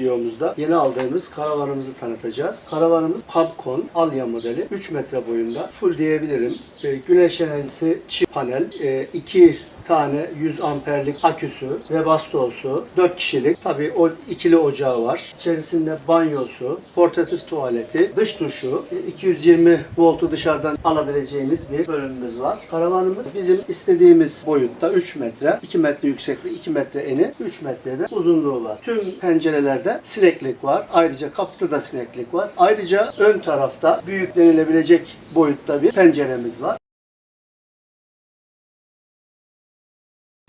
videomuzda yeni aldığımız karavanımızı tanıtacağız. Karavanımız Capcom Alya modeli 3 metre boyunda. Full diyebilirim. E, güneş enerjisi çift panel, 2 tane 100 amperlik aküsü ve bastosu, 4 kişilik. Tabii o ikili ocağı var. İçerisinde banyosu, portatif tuvaleti, dış duşu, e, 220 voltu dışarıdan alabileceğimiz bir bölümümüz var. Karavanımız bizim istediğimiz boyutta 3 metre, 2 metre yüksekliği, 2 metre eni, 3 metrede uzunluğu var. Tüm pencerelerde sineklik var. Ayrıca kapıda da sineklik var. Ayrıca ön tarafta büyük denilebilecek boyutta bir penceremiz var.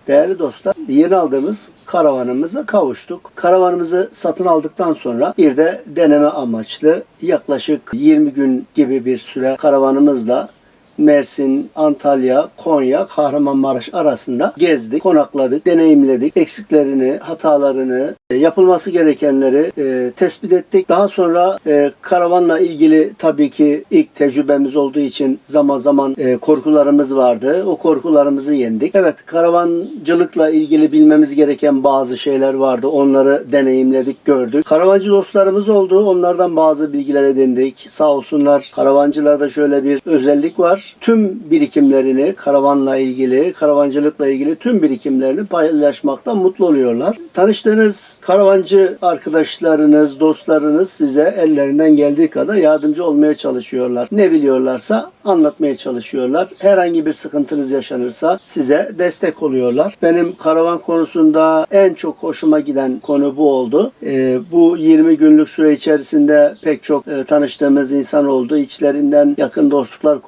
Değerli dostlar, yeni aldığımız karavanımıza kavuştuk. Karavanımızı satın aldıktan sonra bir de deneme amaçlı yaklaşık 20 gün gibi bir süre karavanımızla Mersin, Antalya, Konya, Kahramanmaraş arasında gezdik, konakladık, deneyimledik. Eksiklerini, hatalarını, e, yapılması gerekenleri e, tespit ettik. Daha sonra e, karavanla ilgili tabii ki ilk tecrübemiz olduğu için zaman zaman e, korkularımız vardı. O korkularımızı yendik. Evet, karavancılıkla ilgili bilmemiz gereken bazı şeyler vardı. Onları deneyimledik, gördük. Karavancı dostlarımız oldu. Onlardan bazı bilgiler edindik. Sağ olsunlar. Karavancılarda şöyle bir özellik var. Tüm birikimlerini karavanla ilgili, karavancılıkla ilgili tüm birikimlerini paylaşmaktan mutlu oluyorlar. Tanıştığınız karavancı arkadaşlarınız, dostlarınız size ellerinden geldiği kadar yardımcı olmaya çalışıyorlar. Ne biliyorlarsa anlatmaya çalışıyorlar. Herhangi bir sıkıntınız yaşanırsa size destek oluyorlar. Benim karavan konusunda en çok hoşuma giden konu bu oldu. Ee, bu 20 günlük süre içerisinde pek çok e, tanıştığımız insan oldu. İçlerinden yakın dostluklar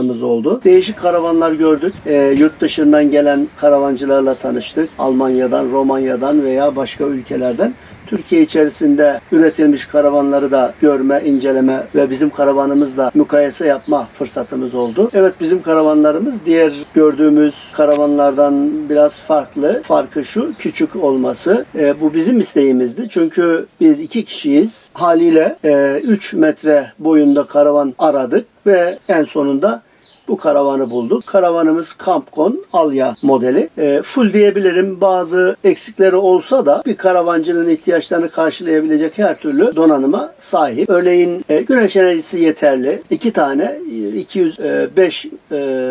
kurduklarımız oldu. Değişik karavanlar gördük. Ee, yurt dışından gelen karavancılarla tanıştık. Almanya'dan, Romanya'dan veya başka ülkelerden. Türkiye içerisinde üretilmiş karavanları da görme, inceleme ve bizim karavanımızla mukayese yapma fırsatımız oldu. Evet bizim karavanlarımız diğer gördüğümüz karavanlardan biraz farklı. Farkı şu küçük olması. E, bu bizim isteğimizdi. Çünkü biz iki kişiyiz. Haliyle 3 metre boyunda karavan aradık ve en sonunda bu karavanı bulduk. Karavanımız Campcon Alya modeli. E, full diyebilirim. Bazı eksikleri olsa da bir karavancının ihtiyaçlarını karşılayabilecek her türlü donanıma sahip. Örneğin e, güneş enerjisi yeterli. İki tane e, 205 e,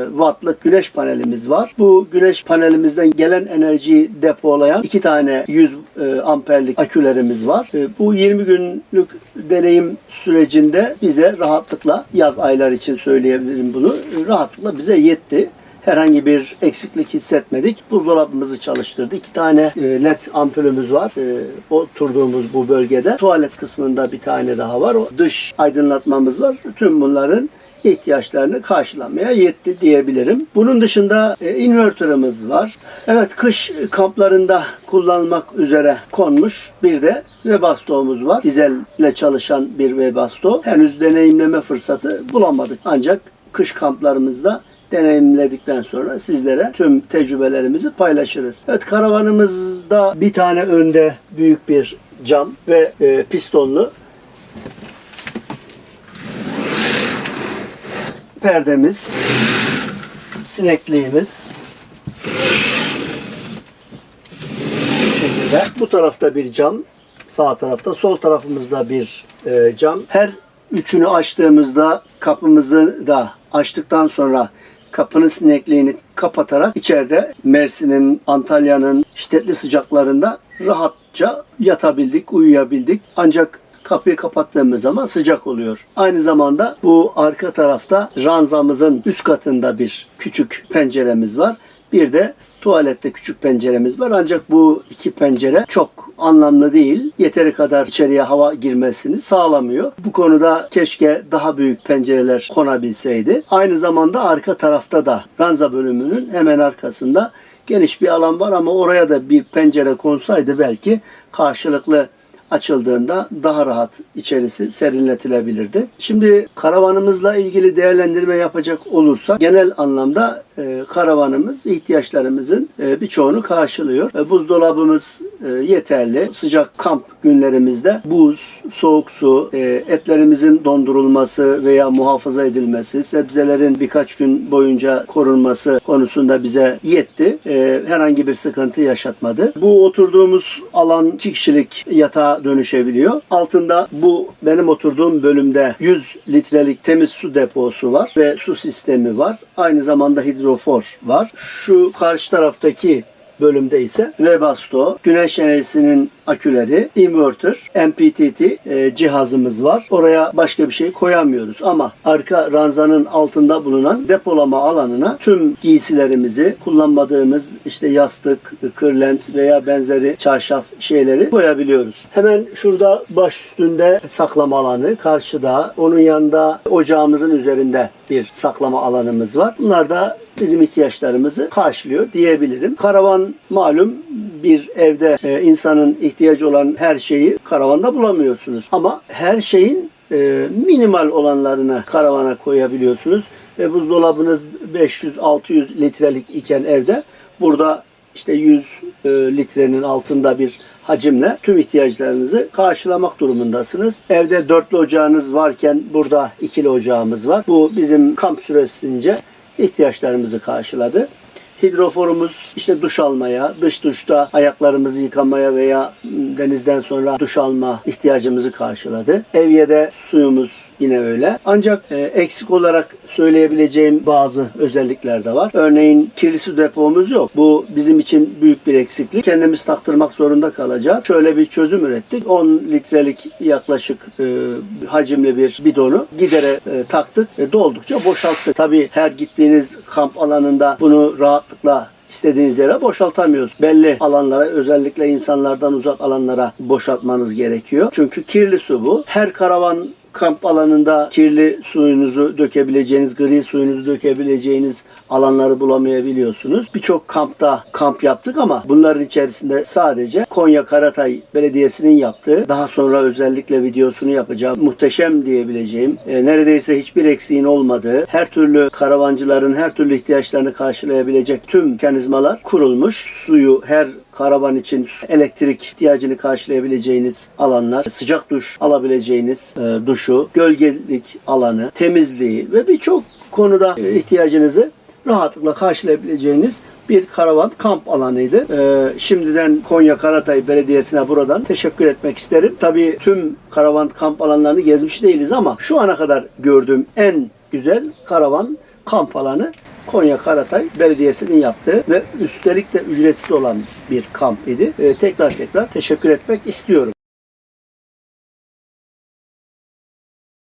wattlık güneş panelimiz var. Bu güneş panelimizden gelen enerjiyi depolayan iki tane 100 e, amperlik akülerimiz var. E, bu 20 günlük deneyim sürecinde bize rahatlıkla yaz aylar için söyleyebilirim bunu. Rahatlıkla bize yetti. Herhangi bir eksiklik hissetmedik. Buzdolabımızı çalıştırdı. İki tane e, led ampulümüz var. E, Oturduğumuz bu bölgede. Tuvalet kısmında bir tane daha var. O dış aydınlatmamız var. Tüm bunların ihtiyaçlarını karşılamaya yetti diyebilirim. Bunun dışında e, invertörümüz var. Evet kış kamplarında kullanılmak üzere konmuş bir de Webasto'muz var. Dizelle çalışan bir Webasto. Henüz deneyimleme fırsatı bulamadık. Ancak kış kamplarımızda deneyimledikten sonra sizlere tüm tecrübelerimizi paylaşırız. Evet karavanımızda bir tane önde büyük bir cam ve e, pistonlu perdemiz, sinekliğimiz bu şekilde. Bu tarafta bir cam, sağ tarafta, sol tarafımızda bir e, cam. Her üçünü açtığımızda kapımızı da açtıktan sonra kapının sinekliğini kapatarak içeride Mersin'in, Antalya'nın şiddetli sıcaklarında rahatça yatabildik, uyuyabildik. Ancak kapıyı kapattığımız zaman sıcak oluyor. Aynı zamanda bu arka tarafta ranzamızın üst katında bir küçük penceremiz var. Bir de tuvalette küçük penceremiz var. Ancak bu iki pencere çok anlamlı değil. Yeteri kadar içeriye hava girmesini sağlamıyor. Bu konuda keşke daha büyük pencereler konabilseydi. Aynı zamanda arka tarafta da ranza bölümünün hemen arkasında geniş bir alan var ama oraya da bir pencere konsaydı belki karşılıklı açıldığında daha rahat içerisi serinletilebilirdi. Şimdi karavanımızla ilgili değerlendirme yapacak olursak genel anlamda e, karavanımız ihtiyaçlarımızın e, birçoğunu karşılıyor. E, buzdolabımız e, yeterli. Sıcak kamp günlerimizde buz, soğuk su, e, etlerimizin dondurulması veya muhafaza edilmesi, sebzelerin birkaç gün boyunca korunması konusunda bize yetti. E, herhangi bir sıkıntı yaşatmadı. Bu oturduğumuz alan iki kişilik yatağa dönüşebiliyor. Altında bu benim oturduğum bölümde 100 litrelik temiz su deposu var ve su sistemi var. Aynı zamanda hidrofor var. Şu karşı taraftaki bölümde ise Webasto, güneş enerjisinin aküleri, inverter, MPPT e, cihazımız var. Oraya başka bir şey koyamıyoruz ama arka ranzanın altında bulunan depolama alanına tüm giysilerimizi, kullanmadığımız işte yastık, kırlent veya benzeri çarşaf şeyleri koyabiliyoruz. Hemen şurada baş üstünde saklama alanı, karşıda onun yanında ocağımızın üzerinde bir saklama alanımız var. Bunlar da bizim ihtiyaçlarımızı karşılıyor diyebilirim. Karavan malum bir evde e, insanın ihtiyacı olan her şeyi karavanda bulamıyorsunuz. Ama her şeyin e, minimal olanlarını karavana koyabiliyorsunuz. Ve buzdolabınız 500-600 litrelik iken evde burada işte 100 e, litrenin altında bir hacimle tüm ihtiyaçlarınızı karşılamak durumundasınız. Evde dörtlü ocağınız varken burada ikili ocağımız var. Bu bizim kamp süresince ihtiyaçlarımızı karşıladı. Hidroforumuz işte duş almaya, dış duşta ayaklarımızı yıkamaya veya denizden sonra duş alma ihtiyacımızı karşıladı. Evye'de suyumuz yine öyle. Ancak e, eksik olarak söyleyebileceğim bazı özellikler de var. Örneğin kirli su depomuz yok. Bu bizim için büyük bir eksiklik. Kendimiz taktırmak zorunda kalacağız. Şöyle bir çözüm ürettik. 10 litrelik yaklaşık e, hacimli bir bidonu gidere e, taktık. E, doldukça boşalttık. Tabii her gittiğiniz kamp alanında bunu rahatlıkla istediğiniz yere boşaltamıyoruz. Belli alanlara özellikle insanlardan uzak alanlara boşaltmanız gerekiyor. Çünkü kirli su bu. Her karavan kamp alanında kirli suyunuzu dökebileceğiniz, gri suyunuzu dökebileceğiniz alanları bulamayabiliyorsunuz. Birçok kampta kamp yaptık ama bunların içerisinde sadece Konya Karatay Belediyesi'nin yaptığı, daha sonra özellikle videosunu yapacağım, muhteşem diyebileceğim, e, neredeyse hiçbir eksiğin olmadığı, her türlü karavancıların her türlü ihtiyaçlarını karşılayabilecek tüm mekanizmalar kurulmuş. Suyu her karavan için elektrik ihtiyacını karşılayabileceğiniz alanlar, sıcak duş alabileceğiniz e, duşu, gölgelik alanı, temizliği ve birçok konuda e, ihtiyacınızı rahatlıkla karşılayabileceğiniz bir karavan kamp alanıydı. Ee, şimdiden Konya Karatay Belediyesi'ne buradan teşekkür etmek isterim. Tabii tüm karavan kamp alanlarını gezmiş değiliz ama şu ana kadar gördüğüm en güzel karavan kamp alanı Konya Karatay Belediyesi'nin yaptığı ve üstelik de ücretsiz olan bir kamp idi. Ee, tekrar tekrar teşekkür etmek istiyorum.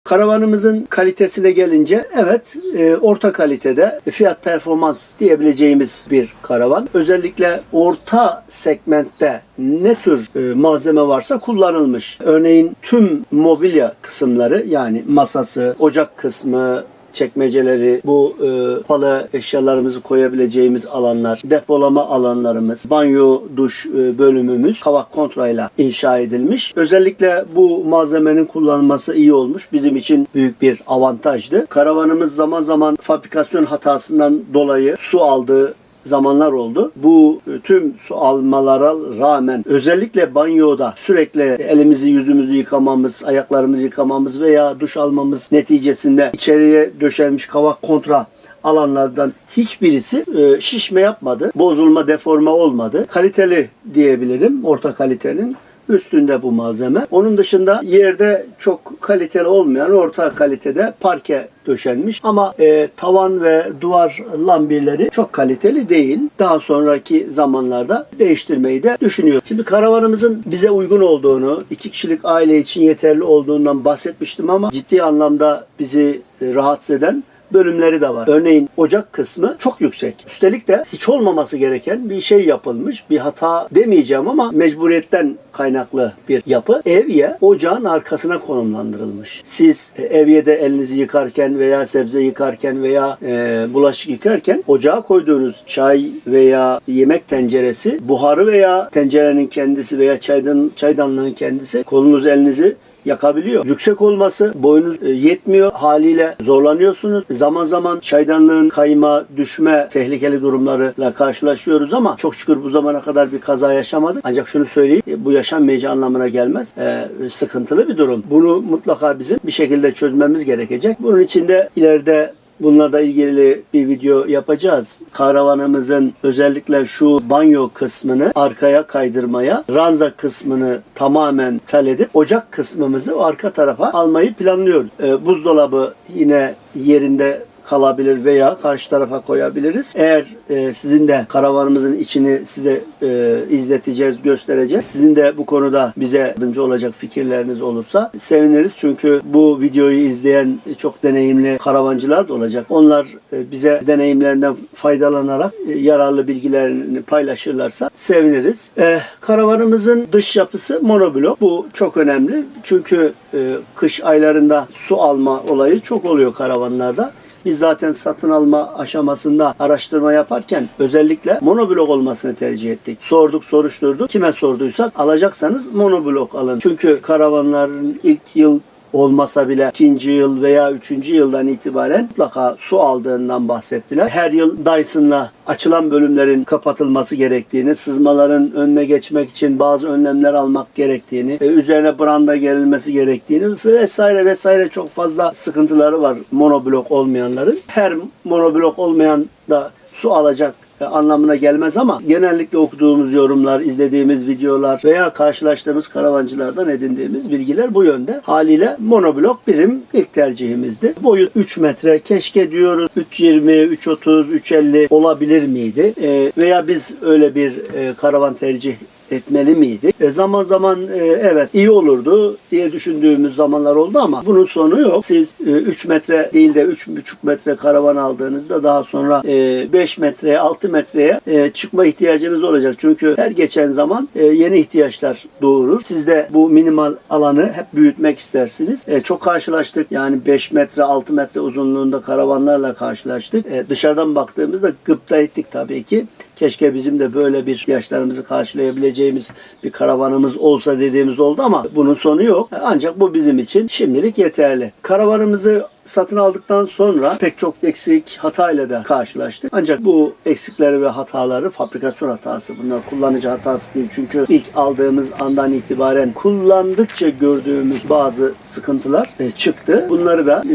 Karavanımızın kalitesine gelince evet e, orta kalitede fiyat performans diyebileceğimiz bir karavan. Özellikle orta segmentte ne tür e, malzeme varsa kullanılmış. Örneğin tüm mobilya kısımları yani masası, ocak kısmı, çekmeceleri, bu e, palı eşyalarımızı koyabileceğimiz alanlar, depolama alanlarımız, banyo, duş e, bölümümüz kavak kontrayla inşa edilmiş. Özellikle bu malzemenin kullanılması iyi olmuş. Bizim için büyük bir avantajdı. Karavanımız zaman zaman fabrikasyon hatasından dolayı su aldığı zamanlar oldu. Bu e, tüm su almalara rağmen özellikle banyoda sürekli elimizi yüzümüzü yıkamamız, ayaklarımızı yıkamamız veya duş almamız neticesinde içeriye döşenmiş kavak kontra alanlardan hiçbirisi e, şişme yapmadı. Bozulma, deforme olmadı. Kaliteli diyebilirim. Orta kalitenin üstünde bu malzeme. Onun dışında yerde çok kaliteli olmayan orta kalitede parke döşenmiş ama e, tavan ve duvar lambirleri çok kaliteli değil. Daha sonraki zamanlarda değiştirmeyi de düşünüyor. Şimdi karavanımızın bize uygun olduğunu, iki kişilik aile için yeterli olduğundan bahsetmiştim ama ciddi anlamda bizi e, rahatsız eden bölümleri de var. Örneğin ocak kısmı çok yüksek. Üstelik de hiç olmaması gereken bir şey yapılmış. Bir hata demeyeceğim ama mecburiyetten kaynaklı bir yapı. Evye ocağın arkasına konumlandırılmış. Siz e, evyede elinizi yıkarken veya sebze yıkarken veya e, bulaşık yıkarken ocağa koyduğunuz çay veya yemek tenceresi buharı veya tencerenin kendisi veya çaydan, çaydanlığın kendisi kolunuzu elinizi yakabiliyor. Yüksek olması boyunuz e, yetmiyor haliyle zorlanıyorsunuz. Zaman zaman çaydanlığın kayma, düşme tehlikeli durumlarıyla karşılaşıyoruz ama çok şükür bu zamana kadar bir kaza yaşamadık. Ancak şunu söyleyeyim e, bu yaşanmayacağı anlamına gelmez. Ee, sıkıntılı bir durum. Bunu mutlaka bizim bir şekilde çözmemiz gerekecek. Bunun için de ileride bunlarla ilgili bir video yapacağız. Karavanımızın özellikle şu banyo kısmını arkaya kaydırmaya, ranza kısmını tamamen tel edip ocak kısmımızı arka tarafa almayı planlıyoruz. Ee, buzdolabı yine yerinde kalabilir veya karşı tarafa koyabiliriz. Eğer e, sizin de karavanımızın içini size e, izleteceğiz, göstereceğiz. Sizin de bu konuda bize yardımcı olacak fikirleriniz olursa seviniriz. Çünkü bu videoyu izleyen çok deneyimli karavancılar da olacak. Onlar e, bize deneyimlerinden faydalanarak e, yararlı bilgilerini paylaşırlarsa seviniriz. E, karavanımızın dış yapısı monoblok. Bu çok önemli. Çünkü e, kış aylarında su alma olayı çok oluyor karavanlarda. Biz zaten satın alma aşamasında araştırma yaparken özellikle monoblok olmasını tercih ettik. Sorduk, soruşturduk. Kime sorduysak alacaksanız monoblok alın. Çünkü karavanların ilk yıl olmasa bile ikinci yıl veya üçüncü yıldan itibaren mutlaka su aldığından bahsettiler. Her yıl Dyson'la açılan bölümlerin kapatılması gerektiğini, sızmaların önüne geçmek için bazı önlemler almak gerektiğini, e, üzerine branda gerilmesi gerektiğini vesaire vesaire çok fazla sıkıntıları var monoblok olmayanların. Her monoblok olmayan da su alacak anlamına gelmez ama genellikle okuduğumuz yorumlar, izlediğimiz videolar veya karşılaştığımız karavancılardan edindiğimiz bilgiler bu yönde. Haliyle monoblok bizim ilk tercihimizdi. Boyu 3 metre keşke diyoruz 3.20, 3.30, 3.50 olabilir miydi? E, veya biz öyle bir e, karavan tercih etmeli miydi? E, zaman zaman e, evet iyi olurdu diye düşündüğümüz zamanlar oldu ama bunun sonu yok. Siz e, 3 metre değil de 3,5 metre karavan aldığınızda daha sonra e, 5 metreye 6 metreye e, çıkma ihtiyacınız olacak. Çünkü her geçen zaman e, yeni ihtiyaçlar doğurur. Siz de bu minimal alanı hep büyütmek istersiniz. E, çok karşılaştık. Yani 5 metre 6 metre uzunluğunda karavanlarla karşılaştık. E, dışarıdan baktığımızda gıpta ettik tabii ki. Keşke bizim de böyle bir ihtiyaçlarımızı karşılayabileceğimiz bir karavanımız olsa dediğimiz oldu ama bunun sonu yok. Ancak bu bizim için şimdilik yeterli. Karavanımızı satın aldıktan sonra pek çok eksik hatayla da karşılaştık. Ancak bu eksikleri ve hataları fabrikasyon hatası bunlar kullanıcı hatası değil. Çünkü ilk aldığımız andan itibaren kullandıkça gördüğümüz bazı sıkıntılar e, çıktı. Bunları da e,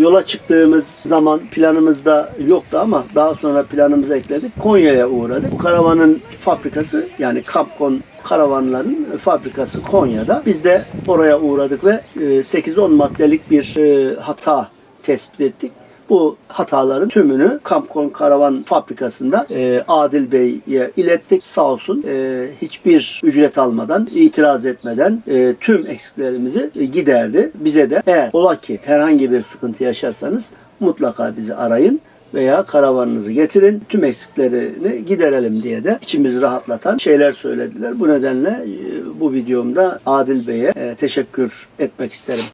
yola çıktığımız zaman planımızda yoktu ama daha sonra planımıza ekledik. Konya'ya uğradık. Bu karavanın fabrikası yani Capcom karavanların fabrikası Konya'da. Biz de oraya uğradık ve e, 8-10 maddelik bir e, hata tespit ettik. Bu hataların tümünü Kampkon Karavan Fabrikası'nda e, Adil Bey'e ilettik. Sağ olsun e, hiçbir ücret almadan, itiraz etmeden e, tüm eksiklerimizi e, giderdi. Bize de eğer ola ki herhangi bir sıkıntı yaşarsanız mutlaka bizi arayın veya karavanınızı getirin. Tüm eksiklerini giderelim diye de içimizi rahatlatan şeyler söylediler. Bu nedenle e, bu videomda Adil Bey'e e, teşekkür etmek isterim.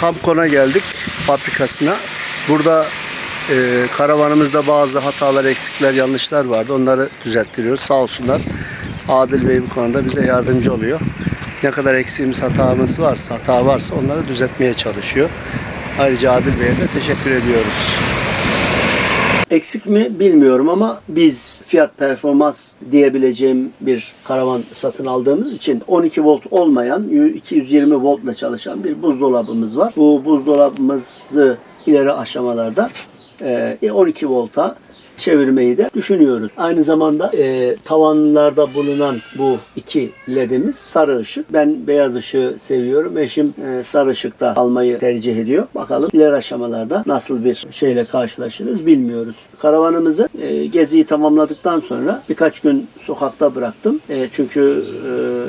Kampkon'a geldik fabrikasına. Burada e, karavanımızda bazı hatalar, eksikler, yanlışlar vardı. Onları düzelttiriyoruz. Sağ olsunlar. Adil Bey bu konuda bize yardımcı oluyor. Ne kadar eksiğimiz, hatamız varsa, hata varsa onları düzeltmeye çalışıyor. Ayrıca Adil Bey'e de teşekkür ediyoruz. Eksik mi bilmiyorum ama biz fiyat performans diyebileceğim bir karavan satın aldığımız için 12 volt olmayan 220 voltla çalışan bir buzdolabımız var. Bu buzdolabımızı ileri aşamalarda e, 12 volta çevirmeyi de düşünüyoruz. Aynı zamanda e, tavanlarda bulunan bu iki ledimiz sarı ışık. Ben beyaz ışığı seviyorum. Eşim e, sarı ışıkta almayı tercih ediyor. Bakalım ileri aşamalarda nasıl bir şeyle karşılaşırız bilmiyoruz. Karavanımızı e, geziyi tamamladıktan sonra birkaç gün sokakta bıraktım. E, çünkü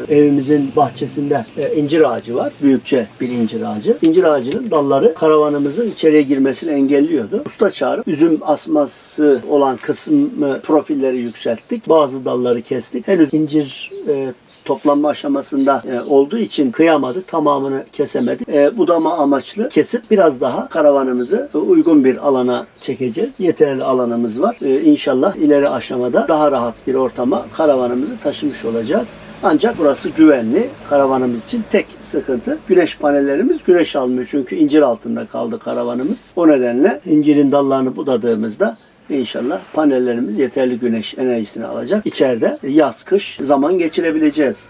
e, evimizin bahçesinde e, incir ağacı var. Büyükçe bir incir ağacı. İncir ağacının dalları karavanımızın içeriye girmesini engelliyordu. Usta çağırıp üzüm asması olan kısmı profilleri yükselttik. Bazı dalları kestik. Henüz incir e, toplanma aşamasında e, olduğu için kıyamadık. Tamamını kesemedik. E, budama amaçlı kesip biraz daha karavanımızı e, uygun bir alana çekeceğiz. Yeterli alanımız var. E, inşallah ileri aşamada daha rahat bir ortama karavanımızı taşımış olacağız. Ancak burası güvenli. Karavanımız için tek sıkıntı güneş panellerimiz güneş almıyor. Çünkü incir altında kaldı karavanımız. O nedenle incirin dallarını budadığımızda İnşallah panellerimiz yeterli güneş enerjisini alacak. İçeride yaz kış zaman geçirebileceğiz.